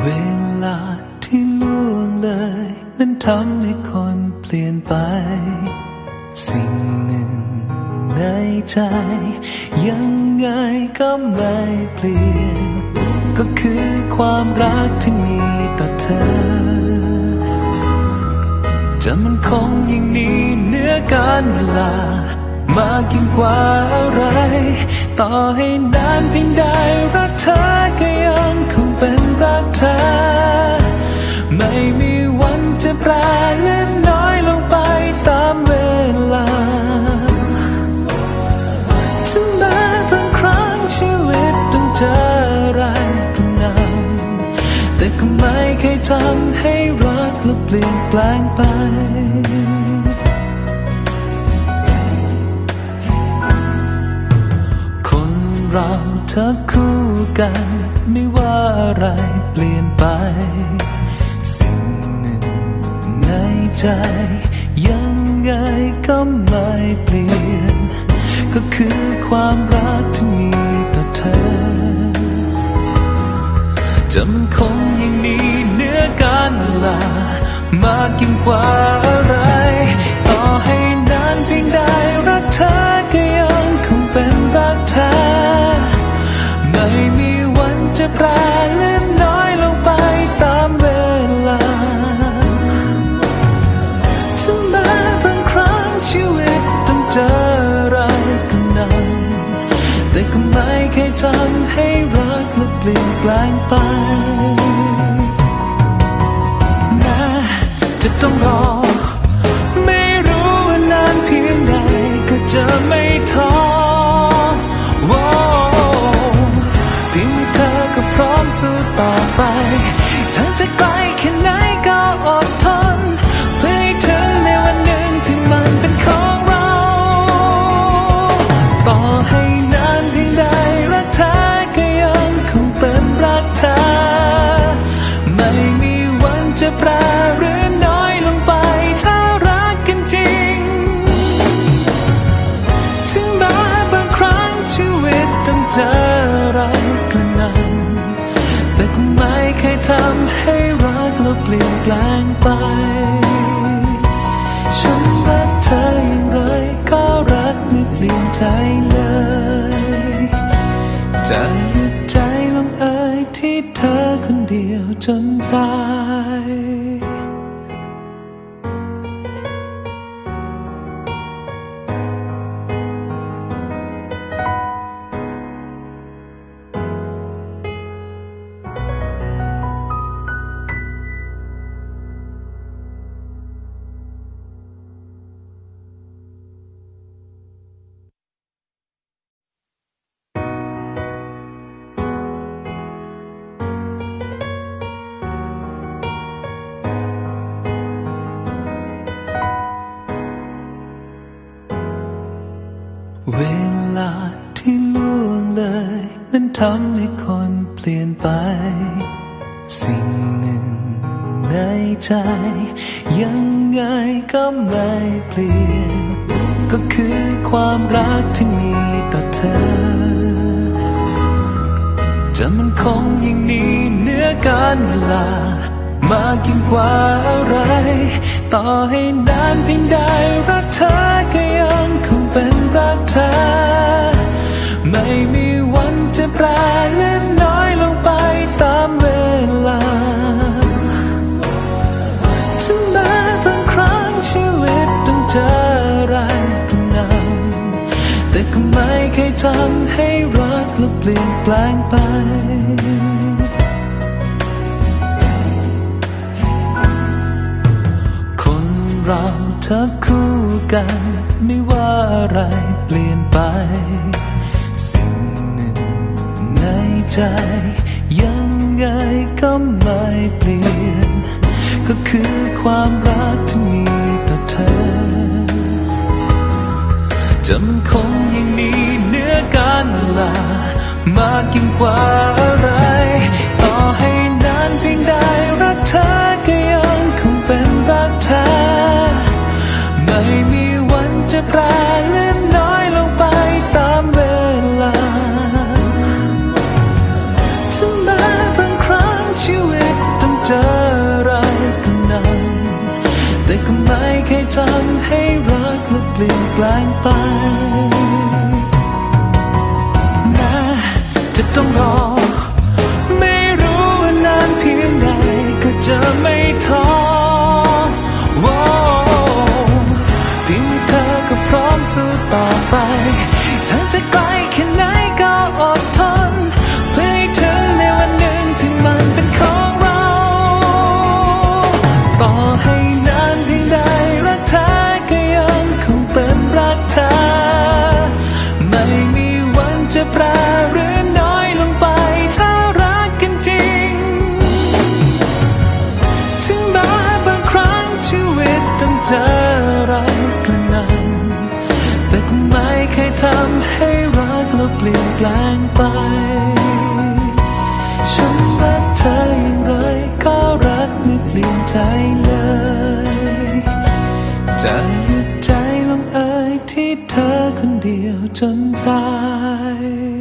เวลาที่ล่วงเลย นั้นทำให้คนเปลี่ยนไป สิ่งหนึ่งในใจ ยังไงก็ไม่เปลี่ยน ก็คือความรักที่มีต่อเธอ จะมันคงยิ่งนี้เหนื้อการเวลามากยิ่งกว่าอะไร ต่อให้นานเพียงใดรักเธอก็ ม่มีวันจะแปรเล็กน้อยลงไปตามเวลาถึงแม้บางครั้งชีวิตต้องเจออะไรก็นำแต่ก็ไม่เคยทำให้รักและเปลี่ยนแปลงไปคนเราถ้าคู่กัน ไม่ว่าอะไรเปลี่ยนไป ในใจ ยังไงก็ไม่เปลี่ยน ก็คือความรักที่มีต่อเธอจำคงยังมีเนื้อการเวลามากยิ่งกว่า ไปแม้จะต้องรอ ไม่รู้ว่านานเพียงใดก็จะไม่ท้อ เจออะไรกระหน่ำแต่ก็ไม่เคยทำให้รักเราเปลี่ยนแปลงไป ฉันำให้คนเปลี่ยนไป สิ่งหนึ่งในใจ ยังไงก็ไม่เปลี่ยน ก็คือความรักที่มีต่อเธอ จะมันคงยิ่งนี้เหนื้อการเวลา มากยิ่งกว่าอะไร ต่อให้นานเพียงใดรักเธอ จะแปรเล็กน้อยลงไปตามเวลาถึงแม้บางครั้งชีวิตต้องเจออะไรก็นำแต่ก็ไม่เคยทำให้รักและเปลี่ยนแปลงไปคนเราถ้าคู่กัน ไม่ว่าอะไรเปลี่ยนไป ใจ ยังไงก็ไม่เปลี่ยน ก็คือความรักที่มีต่อเธอจะมันคงยังมีเนื้อการเวลามากยิ่งกว่าอะไร แปลงไปนะจะต้องรอ ไม่รู้ว่านานเพียงใดก็จะไม่ท้อว้เพียงเธอก็พร้อมสู้ต่อไปทั้งจะไก จะแปรหรือน้อยลงไปถ้ารักกันจริง ถึงแม้บางครั้งชีวิตต้องเจออะไรกระนั้น แต่ก็ไม่เคยทำให้รักเราเปลี่ยนแปลงไป ฉันรักเธออย่างไรก็รักไม่เปลี่ยนใจเลยจะหยุดใจ เธอคนเดียวจนตาย